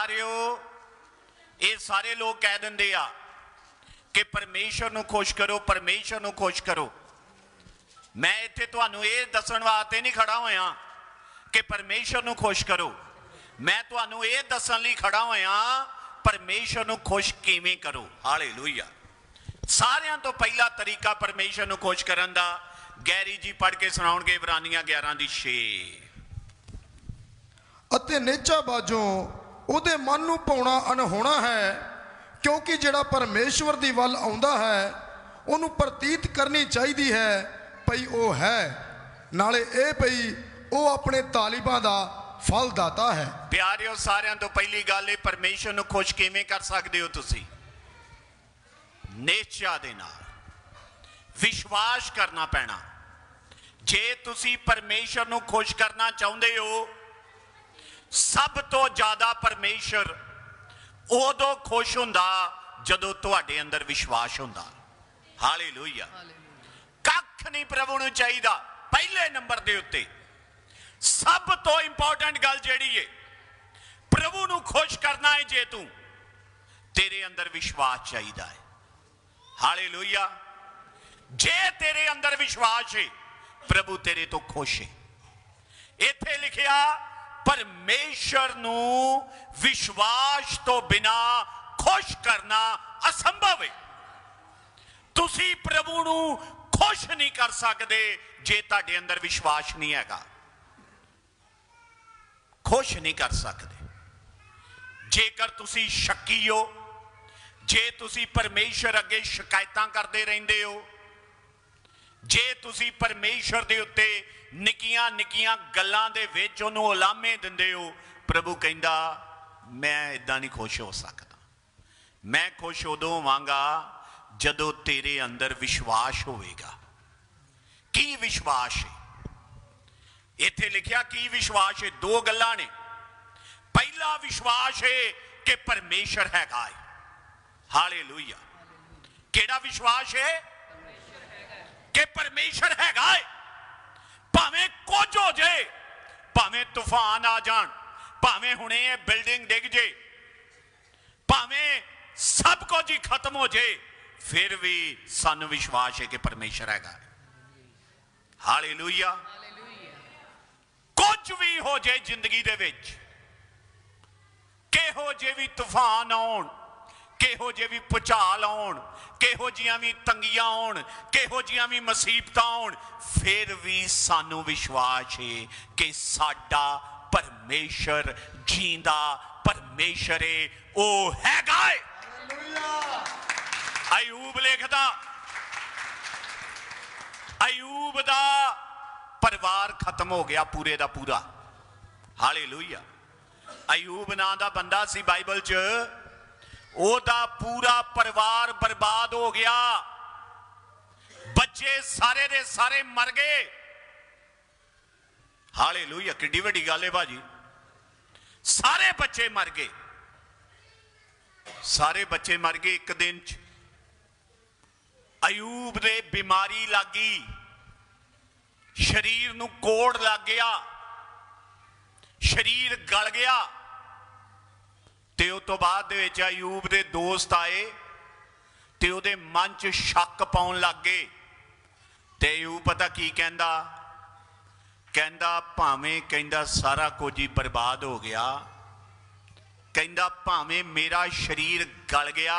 ਪਿਆਰਿਓ ਇਹ ਸਾਰੇ ਲੋਕ ਕਹਿ ਦਿੰਦੇ ਆ ਕਿ ਪਰਮੇਸ਼ਰ ਨੂੰ ਖੁਸ਼ ਕਰੋ ਪਰਮੇਸ਼ਰ ਨੂੰ ਖੁਸ਼ ਕਰੋ। ਮੈਂ ਇੱਥੇ ਤੁਹਾਨੂੰ ਇਹ ਦੱਸਣ ਵਾਸਤੇ ਨਹੀਂ ਖੜਾ ਹੋਇਆ ਕਿ ਪਰਮੇਸ਼ਰ ਨੂੰ ਖੁਸ਼ ਕਰੋ। ਮੈਂ ਤੁਹਾਨੂੰ ਇਹ ਦੱਸਣ ਲਈ ਖੜਾ ਹੋਇਆ ਪਰਮੇਸ਼ਰ ਨੂੰ ਖੁਸ਼ ਕਿਵੇਂ ਕਰੋ? ਹਾਲੇਲੂਇਆ ਸਾਰਿਆਂ ਤੋਂ ਪਹਿਲਾ ਤਰੀਕਾ ਪਰਮੇਸ਼ਰ ਨੂੰ ਖੁਸ਼ ਕਰਨ ਦਾ, ਗੈਰੀ ਜੀ ਪੜ੍ਹ ਕੇ ਸੁਣਾਉਣਗੇ ਇਬਰਾਨੀਆਂ 11 ਦੀ 6 ਅਤੇ ਨੇਚਾ ਬਾਜੋਂ ਉਹਦੇ ਮਨ ਨੂੰ ਪਾਉਣਾ ਅਨਹੋਣਾ ਹੈ, ਕਿਉਂਕਿ ਜਿਹੜਾ ਪਰਮੇਸ਼ਵਰ ਦੀ ਵੱਲ ਆਉਂਦਾ ਹੈ, ਉਹਨੂੰ ਪ੍ਰਤੀਤ ਕਰਨੀ ਚਾਹੀਦੀ ਹੈ, ਭਈ ਉਹ ਹੈ। ਨਾਲੇ ਇਹ ਭਈ ਉਹ ਆਪਣੇ ਤਾਲਿਬਾਂ ਦਾ ਫਲ ਦਾਤਾ ਹੈ। ਪਿਆਰਿਓ, ਸਾਰਿਆਂ ਤੋਂ ਪਹਿਲੀ ਗੱਲ ਇਹ ਪਰਮੇਸ਼ਰ ਨੂੰ ਖੁਸ਼ ਕਿਵੇਂ ਕਰ ਸਕਦੇ ਹੋ ਤੁਸੀਂ? ਨੇਚਾ ਦੇ ਨਾਲ। ਵਿਸ਼ਵਾਸ ਕਰਨਾ ਪੈਣਾ। ਜੇ ਤੁਸੀਂ ਪਰਮੇਸ਼ਰ ਨੂੰ ਖੁਸ਼ ਕਰਨਾ ਚਾਹੁੰਦੇ ਹੋ ਸਭ ਤੋਂ ਜ਼ਿਆਦਾ ਪਰਮੇਸ਼ਰ ਉਦੋਂ ਖੁਸ਼ ਹੁੰਦਾ ਜਦੋਂ ਤੁਹਾਡੇ ਅੰਦਰ ਵਿਸ਼ਵਾਸ ਹੁੰਦਾ। ਹਾਲੇਲੂਇਆ। ਕੱਖ ਨਹੀਂ ਪ੍ਰਭੂ ਨੂੰ ਚਾਹੀਦਾ ਪਹਿਲੇ ਨੰਬਰ ਦੇ ਉੱਤੇ। ਸਭ ਤੋਂ ਇੰਪੋਰਟੈਂਟ ਗੱਲ ਜਿਹੜੀ ਏ, ਪ੍ਰਭੂ ਨੂੰ ਖੁਸ਼ ਕਰਨਾ ਹੈ ਜੇ ਤੂੰ। ਤੇਰੇ ਅੰਦਰ ਵਿਸ਼ਵਾਸ ਚਾਹੀਦਾ ਹੈ ਹਾਲੇਲੂਇਆ। ਜੇ ਤੇਰੇ ਅੰਦਰ ਵਿਸ਼ਵਾਸ ਹੈ ਪ੍ਰਭੂ ਤੇਰੇ ਤੋਂ ਖੁਸ਼ ਹੈ ਇੱਥੇ ਲਿਖਿਆ ਪਰਮੇਸ਼ਰ ਨੂੰ ਵਿਸ਼ਵਾਸ ਤੋਂ ਬਿਨਾ ਖੁਸ਼ ਕਰਨਾ ਅਸੰਭਵ ਹੈ। ਤੁਸੀਂ ਪ੍ਰਭੂ ਨੂੰ ਖੁਸ਼ ਨਹੀਂ ਕਰ ਸਕਦੇ ਜੇ ਤੁਹਾਡੇ ਅੰਦਰ ਵਿਸ਼ਵਾਸ ਨਹੀਂ ਹੈਗਾ। ਖੁਸ਼ ਨਹੀਂ ਕਰ ਸਕਦੇ। ਜੇਕਰ ਤੁਸੀਂ ਸ਼ੱਕੀ ਹੋ, ਜੇ ਤੁਸੀਂ ਪਰਮੇਸ਼ਰ ਅੱਗੇ ਸ਼ਿਕਾਇਤਾਂ ਕਰਦੇ ਰਹਿੰਦੇ ਹੋ, ਜੇ ਤੁਸੀਂ ਪਰਮੇਸ਼ਰ ਦੇ ਉੱਤੇ ਨਿੱਕੀਆਂ ਨਿੱਕੀਆਂ ਗੱਲਾਂ ਦੇ ਵਿੱਚ ਉਹਨੂੰ ਉਲਾਮੇ ਦਿੰਦੇ ਹੋ। ਪ੍ਰਭੂ ਕਹਿੰਦਾ ਮੈਂ ਇਦਾਂ ਨਹੀਂ ਖੁਸ਼ ਹੋ ਸਕਦਾ। ਮੈਂ ਖੁਸ਼ ਉਦੋਂ ਹੋਵਾਂਗਾ ਜਦੋਂ ਤੇਰੇ ਅੰਦਰ ਵਿਸ਼ਵਾਸ ਹੋਵੇਗਾ। ਕੀ ਵਿਸ਼ਵਾਸ ਹੈ? ਇੱਥੇ ਲਿਖਿਆ ਕੀ ਵਿਸ਼ਵਾਸ ਹੈ? ਦੋ ਗੱਲਾਂ ਨੇ। ਪਹਿਲਾ ਵਿਸ਼ਵਾਸ ਹੈ ਕਿ ਪਰਮੇਸ਼ਰ ਹੈਗਾ ਹੈ ਹਾਲੇਲੂਇਆ। ਕਿਹੜਾ ਵਿਸ਼ਵਾਸ ਹੈ? ਕਿ ਪਰਮੇਸ਼ਰ ਹੈਗਾ ਹੈ ਭਾਵੇਂ ਕੁਝ ਹੋ ਜਾਏ ਭਾਵੇਂ ਤੂਫਾਨ ਆ ਜਾਣ, ਭਾਵੇਂ ਹੁਣੇ ਇਹ ਬਿਲਡਿੰਗ ਡਿੱਗ ਜੇ, ਭਾਵੇਂ ਸਭ ਕੁਝ ਹੀ ਖਤਮ ਹੋ ਜਾਏ ਫਿਰ ਵੀ ਸਾਨੂੰ ਵਿਸ਼ਵਾਸ ਹੈ ਕਿ ਪਰਮੇਸ਼ਰ ਹੈਗਾ। ਹੈ ਹਾਲੇਲੂਇਆ ਕੁਝ ਵੀ ਹੋ ਜਾਏ ਜ਼ਿੰਦਗੀ ਦੇ ਵਿੱਚ, ਕਿਹੋ ਜਿਹੇ ਵੀ ਤੂਫਾਨ ਆਉਣ ਕਿਹੋ ਜਿਹੇ ਵੀ ਪੁਚਾਲ ਆਉਣ ਕਿਹੋ ਜੀਆਂ ਵੀ ਤੰਗੀਆਂ ਆਉਣ ਕਿਹੋ ਜੀਆਂ ਵੀ ਮੁਸੀਬਤਾਂ ਆਉਣ ਫਿਰ ਵੀ ਸਾਨੂੰ ਵਿਸ਼ਵਾਸ ਹੈ ਕਿ ਸਾਡਾ ਪਰਮੇਸ਼ਰ ਜੀਂਦਾ ਪਰਮੇਸ਼ਰ ਹੈ ਉਹ ਹੈਗਾ ਹੈ ਅਯੂਬ ਲਿਖਦਾ ਅਯੂਬ ਦਾ ਪਰਿਵਾਰ ਖਤਮ ਹੋ ਗਿਆ ਪੂਰੇ ਦਾ ਪੂਰਾ। ਹਾਲੇਲੂਇਆ ਅਯੂਬ ਨਾਂ ਦਾ ਬੰਦਾ ਸੀ ਬਾਈਬਲ 'ਚ। ਉਹਦਾ ਪੂਰਾ ਪਰਿਵਾਰ ਬਰਬਾਦ ਹੋ ਗਿਆ। ਬੱਚੇ ਸਾਰੇ ਦੇ ਸਾਰੇ ਮਰ ਗਏ। ਹਾਲੇਲੂਇਆ, ਕਿੱਡੀ ਵੱਡੀ ਗੱਲ ਹੈ ਬਾਜੀ ਸਾਰੇ ਬੱਚੇ ਮਰ ਗਏ। ਸਾਰੇ ਬੱਚੇ ਮਰ ਗਏ ਇੱਕ ਦਿਨ 'ਚ। ਅਯੂਬ ਦੇ ਬਿਮਾਰੀ ਲੱਗੀ। ਸਰੀਰ ਨੂੰ ਕੋੜ ਲੱਗ ਗਿਆ। ਸਰੀਰ ਗਲ ਗਿਆ। ਤੇ ਉਸ ਤੋਂ ਬਾਅਦ ਦੇ ਵਿੱਚ ਅਯੂਬ ਦੇ ਦੋਸਤ ਆਏ ਤੇ ਉਹਦੇ ਮਨ 'ਚ ਸ਼ੱਕ ਪਾਉਣ ਲੱਗ ਗਏ। ਤੇ ਅਯੂਬ ਪਤਾ ਕੀ ਕਹਿੰਦਾ? ਕਹਿੰਦਾ, ਭਾਵੇਂ ਕਹਿੰਦਾ ਸਾਰਾ ਕੁਝ ਹੀ ਬਰਬਾਦ ਹੋ ਗਿਆ, ਕਹਿੰਦਾ ਭਾਵੇਂ ਮੇਰਾ ਸਰੀਰ ਗਲ ਗਿਆ,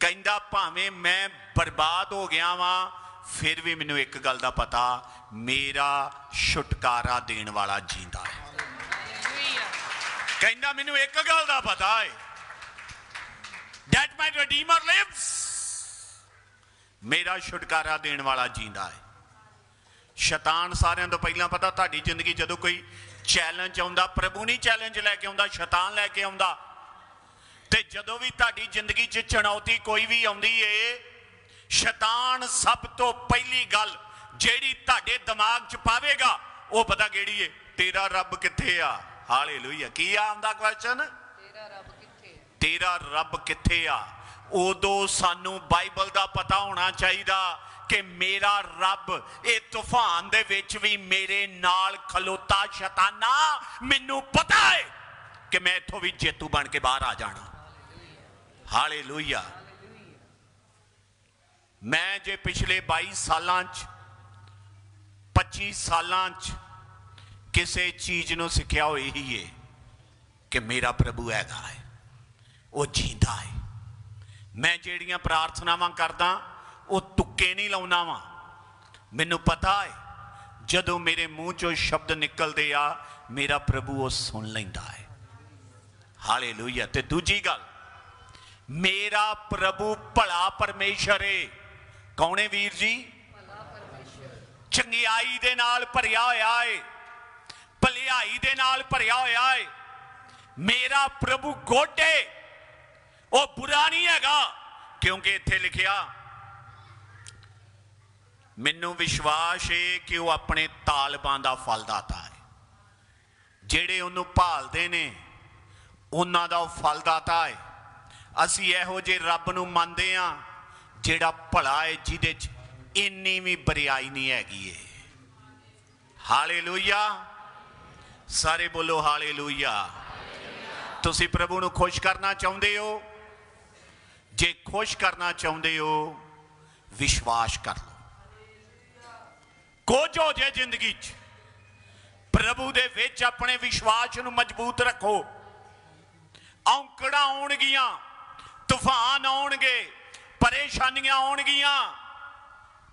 ਕਹਿੰਦਾ ਭਾਵੇਂ ਮੈਂ ਬਰਬਾਦ ਹੋ ਗਿਆ ਵਾਂ, ਫਿਰ ਵੀ ਮੈਨੂੰ ਇੱਕ ਗੱਲ ਦਾ ਪਤਾ, ਮੇਰਾ ਛੁਟਕਾਰਾ ਦੇਣ ਵਾਲਾ ਜੀਂਦਾ ਹੈ। ਕਹਿੰਦਾ, ਮੈਨੂੰ ਇੱਕ ਗੱਲ ਦਾ ਪਤਾ ਹੈ that my redeemer lives. ਮੇਰਾ ਛੁਟਕਾਰਾ ਦੇਣ ਵਾਲਾ ਜਿੰਦਾ ਹੈ ਸ਼ੈਤਾਨ ਸਾਰਿਆਂ ਤੋਂ ਪਹਿਲਾਂ ਪਤਾ, ਤੁਹਾਡੀ ਜ਼ਿੰਦਗੀ ਜਦੋਂ ਕੋਈ ਚੈਲੰਜ ਆਉਂਦਾ, ਪ੍ਰਭੂ ਨਹੀਂ ਚੈਲੰਜ ਲੈ ਕੇ ਆਉਂਦਾ, ਸ਼ੈਤਾਨ ਲੈ ਕੇ ਆਉਂਦਾ। ਤੇ ਜਦੋਂ ਵੀ ਤੁਹਾਡੀ ਜ਼ਿੰਦਗੀ 'ਚ ਚੁਣੌਤੀ ਕੋਈ ਵੀ ਆਉਂਦੀ ਏ, ਸ਼ੈਤਾਨ ਸਭ ਤੋਂ ਪਹਿਲੀ ਗੱਲ ਜਿਹੜੀ ਤੁਹਾਡੇ ਦਿਮਾਗ 'ਚ ਪਾਵੇਗਾ, ਉਹ ਪਤਾ ਕਿਹੜੀ ਏ? ਤੇਰਾ ਰੱਬ ਕਿੱਥੇ ਆ? ਹਾਲੇਲੂਇਆ। ਕੀ ਆਉਂਦਾ ਕੁਐਸਚਨ ਤੇਰਾ ਰੱਬ ਕਿੱਥੇ ਹੈ ਤੇਰਾ ਰੱਬ ਕਿੱਥੇ ਆ? ਉਦੋਂ ਸਾਨੂੰ ਬਾਈਬਲ ਦਾ ਪਤਾ ਹੋਣਾ ਚਾਹੀਦਾ ਕਿ ਮੇਰਾ ਰੱਬ ਇਹ ਤੂਫਾਨ ਦੇ ਵਿੱਚ ਵੀ ਮੇਰੇ ਨਾਲ ਖਲੋਤਾ ਸ਼ੈਤਾਨਾ। ਮੈਨੂੰ ਪਤਾ ਹੈ ਕਿ ਮੈਂ ਇੱਥੋਂ ਵੀ ਜੇਤੂ ਬਣ ਕੇ ਬਾਹਰ ਆ ਜਾਣਾ। ਹਾਲੇਲੂਇਆ। ਮੈਂ ਜੇ ਪਿਛਲੇ 22 ਸਾਲਾਂ 'ਚ 25 ਸਾਲਾਂ 'ਚ ਕਿਸੇ ਚੀਜ਼ ਨੂੰ ਸਿੱਖਿਆ ਹੋਈ ਹੀ ਏ ਕਿ ਮੇਰਾ ਪ੍ਰਭੂ ਹੈਗਾ ਹੈ ਉਹ ਜੀਂਦਾ ਹੈ ਮੈਂ ਜਿਹੜੀਆਂ ਪ੍ਰਾਰਥਨਾਵਾਂ ਕਰਦਾ ਉਹ ਤੁੱਕੇ ਨਹੀਂ ਲਾਉਣਾ ਵਾਂ ਮੈਨੂੰ ਪਤਾ ਹੈ ਜਦੋਂ ਮੇਰੇ ਮੂੰਹ ਚੋਂ ਸ਼ਬਦ ਨਿਕਲਦੇ ਆ ਮੇਰਾ ਪ੍ਰਭੂ ਉਹ ਸੁਣ ਲੈਂਦਾ ਹੈ ਹਾਲੇਲੂਇਆ। ਤੇ ਦੂਜੀ ਗੱਲ ਮੇਰਾ ਪ੍ਰਭੂ ਭਲਾ ਪਰਮੇਸ਼ਰ ਏ। ਕੌਣ ਵੀਰ ਜੀ? ਚੰਗਿਆਈ ਦੇ ਨਾਲ ਭਰਿਆ ਹੋਇਆ ਏ। ਭਲਾਈ ਦੇ ਨਾਲ ਭਰਿਆ ਹੋਇਆ ਏ। ਮੇਰਾ ਪ੍ਰਭੂ ਗੋਡੇ ਉਹ ਬੁਰਾ ਨਹੀਂ ਹੈਗਾ, ਕਿਉਂਕਿ ਇੱਥੇ ਲਿਖਿਆ, ਮੈਨੂੰ ਵਿਸ਼ਵਾਸ ਏ ਕਿ ਉਹ ਆਪਣੇ ਤਾਲਬਾਂ ਦਾ ਫਲ ਦਾਤਾ ਹੈ ਜਿਹੜੇ ਉਹਨੂੰ ਭਾਲਦੇ ਨੇ, ਉਹਨਾਂ ਦਾ ਉਹ ਫਲ ਦਾਤਾ ਹੈ ਅਸੀਂ ਇਹੋ ਜੇ ਰੱਬ ਨੂੰ ਮੰਨਦੇ ਆ, ਜਿਹੜਾ ਭਲਾ ਹੈ ਜਿਹਦੇ 'ਚ ਇੰਨੀ ਵੀ ਬਰਿਆਈ ਨਹੀਂ ਹੈਗੀ ਏ। ਹਾਲੇਲੂਇਆ। ਸਾਰੇ ਬੋਲੋ ਹਾਲੇਲੂਇਆ। ਤੁਸੀਂ ਪ੍ਰਭੂ ਨੂੰ ਖੁਸ਼ ਕਰਨਾ ਚਾਹੁੰਦੇ ਹੋ? ਜੇ ਖੁਸ਼ ਕਰਨਾ ਚਾਹੁੰਦੇ ਹੋ, ਵਿਸ਼ਵਾਸ ਕਰ ਲਓ। ਕੁਝ ਹੋ ਜੇ ਜ਼ਿੰਦਗੀ 'ਚ, ਪ੍ਰਭੂ ਦੇ ਵਿੱਚ ਆਪਣੇ ਵਿਸ਼ਵਾਸ ਨੂੰ ਮਜ਼ਬੂਤ ਰੱਖੋ। ਔਂਕੜਾਂ ਆਉਣਗੀਆਂ, ਤੂਫਾਨ ਆਉਣਗੇ, ਪਰੇਸ਼ਾਨੀਆਂ ਆਉਣਗੀਆਂ,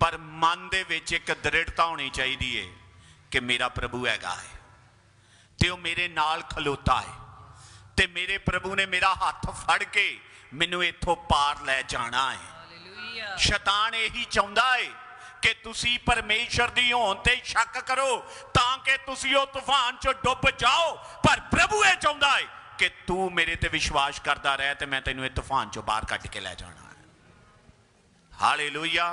ਪਰ ਮਨ ਦੇ ਵਿੱਚ ਇੱਕ ਦ੍ਰਿੜਤਾ ਹੋਣੀ ਚਾਹੀਦੀ ਏ ਕਿ ਮੇਰਾ ਪ੍ਰਭੂ ਹੈਗਾ ਹੈ। ਤੇ ਉਹ ਮੇਰੇ ਨਾਲ ਖਲੋਤਾ ਹੈ। ਤੇ ਮੇਰੇ ਪ੍ਰਭੂ ਨੇ ਮੇਰਾ ਹੱਥ ਫੜ ਕੇ ਮੈਨੂੰ ਇੱਥੋਂ ਪਾਰ ਲੈ ਜਾਣਾ ਹੈ। ਹਾਲੇਲੂਇਆ ਸ਼ੈਤਾਨ ਇਹੀ ਚਾਹੁੰਦਾ ਏ ਕਿ ਤੁਸੀਂ ਪਰਮੇਸ਼ਰ ਦੀ ਹੋਣ ਤੇ ਸ਼ੱਕ ਕਰੋ ਤਾਂ ਕਿ ਤੁਸੀਂ ਉਹ ਤੂਫਾਨ 'ਚ ਡੁੱਬ ਜਾਓ। ਪਰ ਪ੍ਰਭੂ ਇਹ ਚਾਹੁੰਦਾ ਏ ਕਿ ਤੂੰ ਮੇਰੇ ਤੇ ਵਿਸ਼ਵਾਸ ਕਰਦਾ ਰਹਿ ਤੇ ਮੈਂ ਤੈਨੂੰ ਇਹ ਤੂਫਾਨ 'ਚੋਂ ਬਾਹਰ ਕੱਢ ਕੇ ਲੈ ਜਾਣਾ ਹੈ। ਹਾਲੇਲੂਇਆ